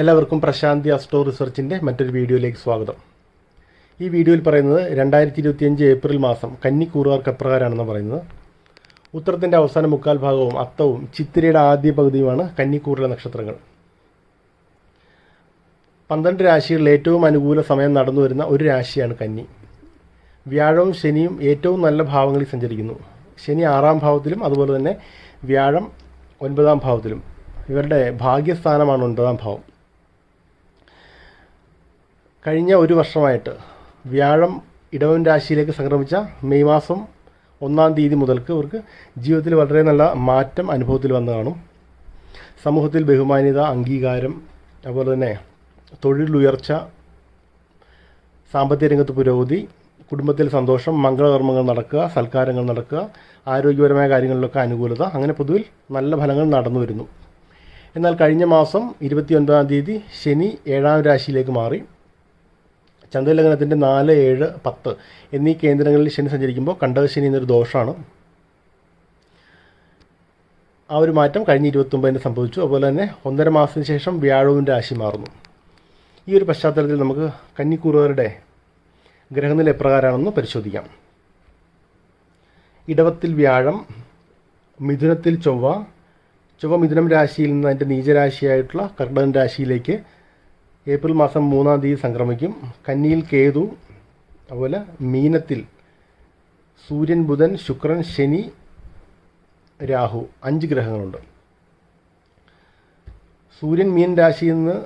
എല്ലാവർക്കും പ്രശാന്തി അസ്ട്രോ റിസർച്ചിന്റെ മറ്റൊരു വീഡിയോയിലേക്ക് സ്വാഗതം. ഈ വീഡിയോയിൽ പറയുന്നത് രണ്ടായിരത്തി ഇരുപത്തിയഞ്ച് ഏപ്രിൽ മാസം കന്നിക്കൂറുകാർക്ക് എപ്രകാരമാണെന്ന് പറയുന്നത്. ഉത്തരത്തിന്റെ അവസാന മുക്കാൽ ഭാഗവും അത്തവും ചിത്തിരയുടെ ആദ്യ പകുതിയുമാണ് കന്നിക്കൂറിലെ നക്ഷത്രങ്ങൾ. പന്ത്രണ്ട് രാശികളിൽ ഏറ്റവും അനുകൂല സമയം നടന്നു വരുന്ന ഒരു രാശിയാണ് കന്നി. വ്യാഴവും ശനിയും ഏറ്റവും നല്ല ഭാവങ്ങളിൽ സഞ്ചരിക്കുന്നു. ശനി ആറാം ഭാവത്തിലും അതുപോലെ തന്നെ വ്യാഴം ഒൻപതാം ഭാവത്തിലും. ഇവരുടെ ഭാഗ്യസ്ഥാനമാണ് ഒൻപതാം ഭാവം. കഴിഞ്ഞ ഒരു വർഷമായിട്ട് വ്യാഴം ഇടവൻ രാശിയിലേക്ക് സംക്രമിച്ച മെയ് മാസം ഒന്നാം തീയതി മുതൽക്ക് ഇവർക്ക് ജീവിതത്തിൽ വളരെ നല്ല മാറ്റം അനുഭവത്തിൽ വന്നു കാണും. സമൂഹത്തിൽ ബഹുമാന്യത അംഗീകാരം അതുപോലെ തന്നെ തൊഴിലുയർച്ച സാമ്പത്തിക രംഗത്ത് പുരോഗതി കുടുംബത്തിൽ സന്തോഷം മംഗളകർമ്മങ്ങൾ നടക്കുക സൽക്കാരങ്ങൾ നടക്കുക ആരോഗ്യപരമായ കാര്യങ്ങളിലൊക്കെ അനുകൂലത അങ്ങനെ പൊതുവിൽ നല്ല ഫലങ്ങൾ നടന്നു വരുന്നു. എന്നാൽ കഴിഞ്ഞ മാസം ഇരുപത്തി ഒൻപതാം തീയതി ശനി ഏഴാം രാശിയിലേക്ക് മാറി. ചന്ദ്രലഗ്നത്തിന്റെ നാല് ഏഴ് പത്ത് എന്നീ കേന്ദ്രങ്ങളിൽ ശനി സഞ്ചരിക്കുമ്പോൾ കണ്ടകശനി എന്നൊരു ദോഷമാണ് ആ ഒരു മാറ്റം കഴിഞ്ഞ ഇരുപത്തൊമ്പതിന് സംഭവിച്ചു. അതുപോലെ തന്നെ ഒന്നര മാസത്തിന് ശേഷം വ്യാഴവും രാശി മാറുന്നു. ഈ ഒരു പശ്ചാത്തലത്തിൽ നമുക്ക് കന്നിക്കൂറുകാരുടെ ഗ്രഹനില എപ്രകാരമാണെന്ന് പരിശോധിക്കാം. ഇടവത്തിൽ വ്യാഴം മിഥുനത്തിൽ ചൊവ്വ. ചൊവ്വ മിഥുനം രാശിയിൽ നിന്ന് അതിന്റെ നീചരാശിയായിട്ടുള്ള കർണകൻ രാശിയിലേക്ക് ഏപ്രിൽ മാസം മൂന്നാം തീയതി സംക്രമിക്കും. കന്നിയിൽ കേതു അതുപോലെ മീനത്തിൽ സൂര്യൻ ബുധൻ ശുക്രൻ ശനി രാഹു അഞ്ച് ഗ്രഹങ്ങളുണ്ട്. സൂര്യൻ മീൻ രാശിയിൽ നിന്ന്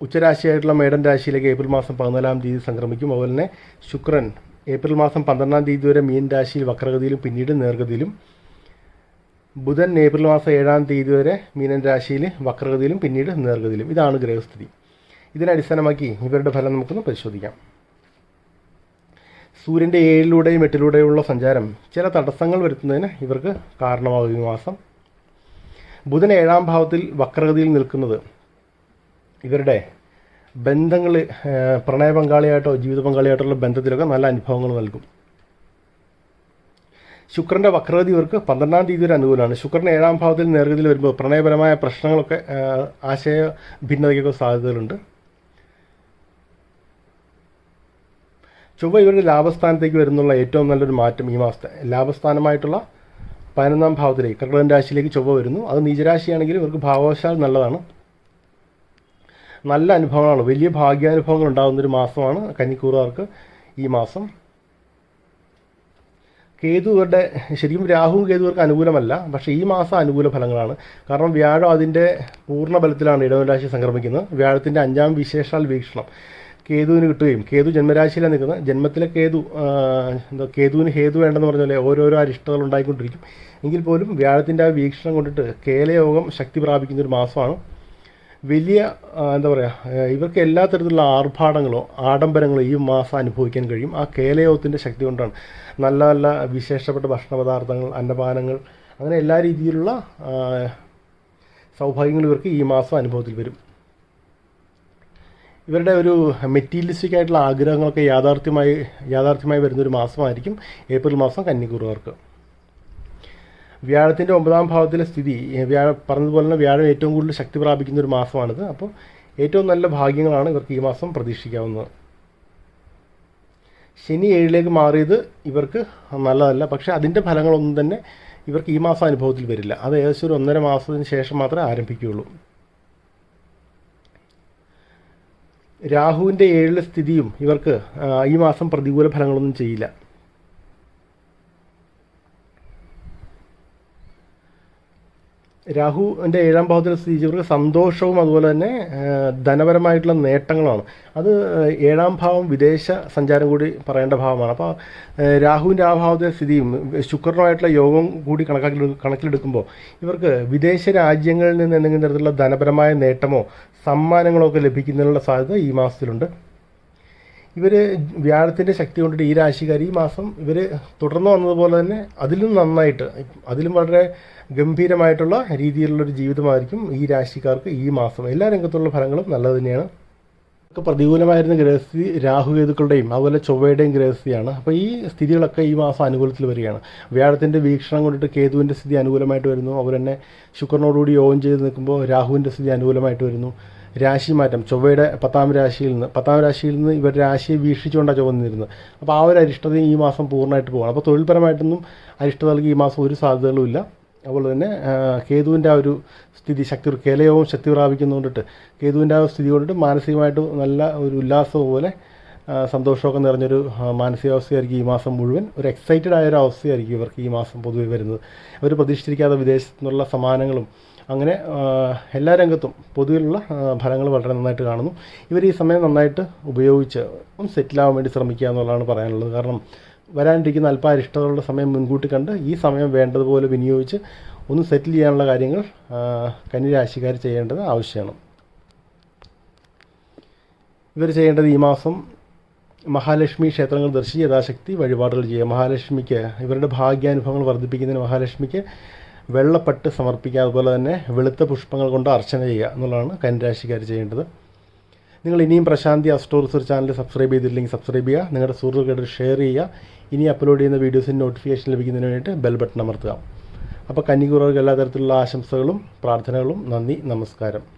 ഉച്ചരാശിയായിട്ടുള്ള മേടൻ രാശിയിലേക്ക് ഏപ്രിൽ മാസം പതിനാലാം തീയതി സംക്രമിക്കും. അതുപോലെ തന്നെ ശുക്രൻ ഏപ്രിൽ മാസം പന്ത്രണ്ടാം തീയതി വരെ മീൻ രാശിയിൽ വക്രഗതിയിലും പിന്നീട് നേർഗതിയിലും. ബുധൻ ഏപ്രിൽ മാസം ഏഴാം തീയതി വരെ മീനൻ രാശിയിൽ വക്രഗതിയിലും പിന്നീട് നേർഗതിയിലും. ഇതാണ് ഗ്രഹസ്ഥിതി. ഇതിനെ അടിസ്ഥാനമാക്കി ഇവരുടെ ഫലം നമുക്കൊന്ന് പരിശോധിക്കാം. സൂര്യന്റെ ഏഴിലൂടെയും എട്ടിലൂടെയുള്ള സഞ്ചാരം ചില തടസ്സങ്ങൾ വരുത്തുന്നതിന് ഇവർക്ക് കാരണമാകും ഈ മാസം. ബുധൻ ഏഴാം ഭാവത്തിൽ വക്രഗതിയിൽ നിൽക്കുന്നത് ഇവരുടെ ബന്ധങ്ങൾ പ്രണയ പങ്കാളിയായിട്ടോ ജീവിത പങ്കാളിയായിട്ടുള്ള ബന്ധത്തിലൊക്കെ നല്ല അനുഭവങ്ങൾ നൽകും. ശുക്രന്റെ വക്രഗതി ഇവർക്ക് പന്ത്രണ്ടാം തീയതി ഒരു അനുകൂലമാണ്. ശുക്രൻ ഏഴാം ഭാവത്തിൽ നേർഗതിയിൽ വരുമ്പോൾ പ്രണയപരമായ പ്രശ്നങ്ങളൊക്കെ ആശയ ഭിന്നതയ്ക്കൊക്കെ സാധ്യതകളുണ്ട്. ചൊവ്വ ഇവരുടെ ലാഭസ്ഥാനത്തേക്ക് വരുന്നുള്ള ഏറ്റവും നല്ലൊരു മാറ്റം ഈ മാസത്തെ ലാഭസ്ഥാനമായിട്ടുള്ള പതിനൊന്നാം ഭാവത്തിലേക്ക് കർക്കടകൻ രാശിയിലേക്ക് ചൊവ്വ വരുന്നു. അത് നീചരാശിയാണെങ്കിലും ഇവർക്ക് ഭാവവശാൽ നല്ലതാണ്. നല്ല അനുഭവങ്ങളാണ്. വലിയ ഭാഗ്യാനുഭവങ്ങൾ ഉണ്ടാകുന്നൊരു മാസമാണ് കന്നിക്കൂറുകാർക്ക് ഈ മാസം. കേതു ഇവരുടെ ശരിക്കും രാഹുവും കേതുവർക്ക് അനുകൂലമല്ല പക്ഷേ ഈ മാസം അനുകൂല ഫലങ്ങളാണ്. കാരണം വ്യാഴം അതിന്റെ പൂർണ ബലത്തിലാണ് ഇടവൻ രാശി സംക്രമിക്കുന്നത്. വ്യാഴത്തിന്റെ അഞ്ചാം വിശേഷാൽ വീക്ഷണം. കേതുവിന് കിട്ടുകയും കേതു ജന്മരാശിയിലാണ് നിൽക്കുന്നത്. ജന്മത്തിലെ കേതു എന്താ കേതുവിന് ഹേതു വേണ്ടെന്ന് പറഞ്ഞ പോലെ ഓരോരോ അരിഷ്ടകൾ ഉണ്ടായിക്കൊണ്ടിരിക്കും. എങ്കിൽ പോലും വ്യാഴത്തിന്റെ ആ വീക്ഷണം കൊണ്ടിട്ട് കേലയോഗം ശക്തി പ്രാപിക്കുന്ന ഒരു മാസമാണ്. വലിയ എന്താ പറയുക ഇവർക്ക് എല്ലാ തരത്തിലുള്ള ആർഭാടങ്ങളോ ആഡംബരങ്ങളോ ഈ മാസം അനുഭവിക്കാൻ കഴിയും. ആ കേലയോഗത്തിന്റെ ശക്തി കൊണ്ടാണ്. നല്ല നല്ല വിശേഷപ്പെട്ട ഭക്ഷണ പദാർത്ഥങ്ങൾ അന്നപാനങ്ങൾ അങ്ങനെ എല്ലാ രീതിയിലുള്ള സൗഭാഗ്യങ്ങൾ ഇവർക്ക് ഈ മാസം അനുഭവത്തിൽ വരും. ഇവരുടെ ഒരു മെറ്റീരിയലിസ്റ്റിക് ആയിട്ടുള്ള ആഗ്രഹങ്ങളൊക്കെ യാഥാർത്ഥ്യമായി യാഥാർത്ഥ്യമായി വരുന്നൊരു മാസമായിരിക്കും ഏപ്രിൽ മാസം കന്നിക്കുറുകാർക്ക്. വ്യാഴത്തിന്റെ ഒമ്പതാം ഭാവത്തിലെ സ്ഥിതി വ്യാഴ പറഞ്ഞതുപോലെ തന്നെ വ്യാഴം ഏറ്റവും കൂടുതൽ ശക്തി പ്രാപിക്കുന്ന ഒരു മാസമാണിത്. അപ്പോൾ ഏറ്റവും നല്ല ഭാഗ്യങ്ങളാണ് ഇവർക്ക് ഈ മാസം പ്രതീക്ഷിക്കാവുന്നത്. ശനി ഏഴിലേക്ക് മാറിയത് ഇവർക്ക് നല്ലതല്ല. പക്ഷേ അതിന്റെ ഫലങ്ങളൊന്നും തന്നെ ഇവർക്ക് ഈ മാസം അനുഭവത്തിൽ വരില്ല. അത് ഏകദേശം ഒരു ഒന്നര മാസത്തിന് ശേഷം മാത്രമേ ആരംഭിക്കുകയുള്ളൂ. രാഹുവിന്റെ ഏഴിലെ സ്ഥിതിയും ഇവർക്ക് ഈ മാസം പ്രതികൂല ഫലങ്ങളൊന്നും ചെയ്യില്ല. രാഹുവിന്റെ ഏഴാം ഭാവത്തിൽ സ്ഥിതി ഇവർക്ക് സന്തോഷവും അതുപോലെ തന്നെ ധനപരമായിട്ടുള്ള നേട്ടങ്ങളാണ് അത് ഏഴാം ഭാവം വിദേശ സഞ്ചാരം കൂടി പറയേണ്ട ഭാവമാണ്. അപ്പോൾ രാഹുവിന്റെ ആ ഭാവത്തിലെ സ്ഥിതിയും ശുക്രനുമായിട്ടുള്ള യോഗം കൂടി കണക്കാക്കി കണക്കിലെടുക്കുമ്പോൾ ഇവർക്ക് വിദേശ രാജ്യങ്ങളിൽ നിന്ന് എന്തെങ്കിലും തരത്തിലുള്ള ധനപരമായ നേട്ടമോ സമ്മാനങ്ങളോ ഒക്കെ ലഭിക്കുന്നതിനുള്ള സാധ്യത ഈ മാസത്തിലുണ്ട്. ഇവർ വ്യാഴത്തിന്റെ ശക്തി കൊണ്ടിട്ട് ഈ രാശിക്കാർ ഈ മാസം ഇവർ തുടർന്ന് വന്നതുപോലെ തന്നെ അതിലും നന്നായിട്ട് അതിലും വളരെ ഗംഭീരമായിട്ടുള്ള രീതിയിലുള്ളൊരു ജീവിതമായിരിക്കും ഈ രാശിക്കാർക്ക് ഈ മാസം. എല്ലാ രംഗത്തുള്ള ഫലങ്ങളും നല്ലത് തന്നെയാണ്. ഒക്കെ പ്രതികൂലമായിരുന്ന ഗ്രഹസ്ഥിതി രാഹുകേതുക്കളുടെയും അതുപോലെ ചൊവ്വയുടെയും ഗ്രഹസ്ഥിതിയാണ്. അപ്പോൾ ഈ സ്ഥിതികളൊക്കെ ഈ മാസം അനുകൂലത്തിൽ വരികയാണ്. വ്യാഴത്തിന്റെ വീക്ഷണം കൊണ്ടിട്ട് കേതുവിന്റെ സ്ഥിതി അനുകൂലമായിട്ട് വരുന്നു. അതുപോലെ തന്നെ ശുക്രനോടുകൂടി യോഗം ചെയ്ത് നിൽക്കുമ്പോൾ രാഹുവിന്റെ സ്ഥിതി അനുകൂലമായിട്ട് വരുന്നു. രാശിമാറ്റം ചൊവ്വയുടെ പത്താം രാശിയിൽ നിന്ന് പത്താം രാശിയിൽ നിന്ന് ഇവർ രാശിയെ വീക്ഷിച്ചുകൊണ്ടാണ് ചൊവ്വ നിന്നിരുന്നത് അപ്പോൾ ആ ഒരു അരിഷ്ടതയും ഈ മാസം പൂർണമായിട്ട് പോകണം അപ്പോൾ തൊഴിൽപരമായിട്ടൊന്നും അരിഷ്ടതകൾക്ക് ഈ മാസം ഒരു സാധ്യതകളുമില്ല അതുപോലെ തന്നെ കേതുവിന്റെ ആ ഒരു സ്ഥിതി ശക്തി കേലയവും ശക്തി പ്രാപിക്കുന്നതുകൊണ്ടിട്ട് കേതുവിന്റെ ആ സ്ഥിതി കൊണ്ടിട്ട് മാനസികമായിട്ട് നല്ല ഒരു ഉല്ലാസം പോലെ സന്തോഷമൊക്കെ നിറഞ്ഞൊരു മാനസികാവസ്ഥയായിരിക്കും ഈ മാസം മുഴുവൻ. ഒരു എക്സൈറ്റഡ് ആയൊരു അവസ്ഥയായിരിക്കും ഇവർക്ക് ഈ മാസം പൊതുവെ വരുന്നത്. അവർ പ്രതീക്ഷിച്ചിരിക്കാതെ വിദേശത്തു നിന്നുള്ള സമ്മാനങ്ങളും അങ്ങനെ എല്ലാ രംഗത്തും പൊതുവിലുള്ള ഫലങ്ങൾ വളരെ നന്നായിട്ട് കാണുന്നു. ഇവർ ഈ സമയം നന്നായിട്ട് ഉപയോഗിച്ച് സെറ്റിലാവാൻ വേണ്ടി ശ്രമിക്കുക എന്നുള്ളതാണ് പറയാനുള്ളത്. കാരണം വരാനിരിക്കുന്ന അല്പ അരിഷ്ടതകളുടെ സമയം മുൻകൂട്ടി കണ്ട് ഈ സമയം വേണ്ടതുപോലെ വിനിയോഗിച്ച് ഒന്ന് സെറ്റിൽ ചെയ്യാനുള്ള കാര്യങ്ങൾ കന്നിരാശിക്കാർ ചെയ്യേണ്ടത് ആവശ്യമാണ്. ഇവർ ചെയ്യേണ്ടത് ഈ മാസം മഹാലക്ഷ്മി ക്ഷേത്രങ്ങൾ ദർശിച്ച് യഥാശക്തി വഴിപാടുകൾ ചെയ്യുക. മഹാലക്ഷ്മിക്ക് ഇവരുടെ ഭാഗ്യാനുഭവങ്ങൾ വർദ്ധിപ്പിക്കുന്നതിന് മഹാലക്ഷ്മിക്ക് വെള്ളപ്പട്ട് സമർപ്പിക്കുക അതുപോലെ തന്നെ വെളുത്ത പുഷ്പങ്ങൾ കൊണ്ട് അർച്ചന ചെയ്യുക എന്നുള്ളതാണ് കന്നിരാശിക്കാർ ചെയ്യേണ്ടത്. നിങ്ങൾ ഇനിയും Prasanthi astro research channel subscribe ചെയ്തില്ലെങ്കിൽ സബ്സ്ക്രൈബ് ചെയ്യുക. നിങ്ങളുടെ സുഹൃത്തുക്കളുടെ ഷെയർ ചെയ്യുക. ഇനി അപ്ലോഡ് ചെയ്യുന്ന വീഡിയോസിന്റെ നോട്ടിഫിക്കേഷൻ ലഭിക്കുന്നതിന് വേണ്ടിയിട്ട് ബെൽ ബട്ടൺ അമർത്തുക. അപ്പോൾ കന്നിക്കുറവർക്ക് എല്ലാ തരത്തിലുള്ള ആശംസകളും പ്രാർത്ഥനകളും നന്ദി നമസ്കാരം.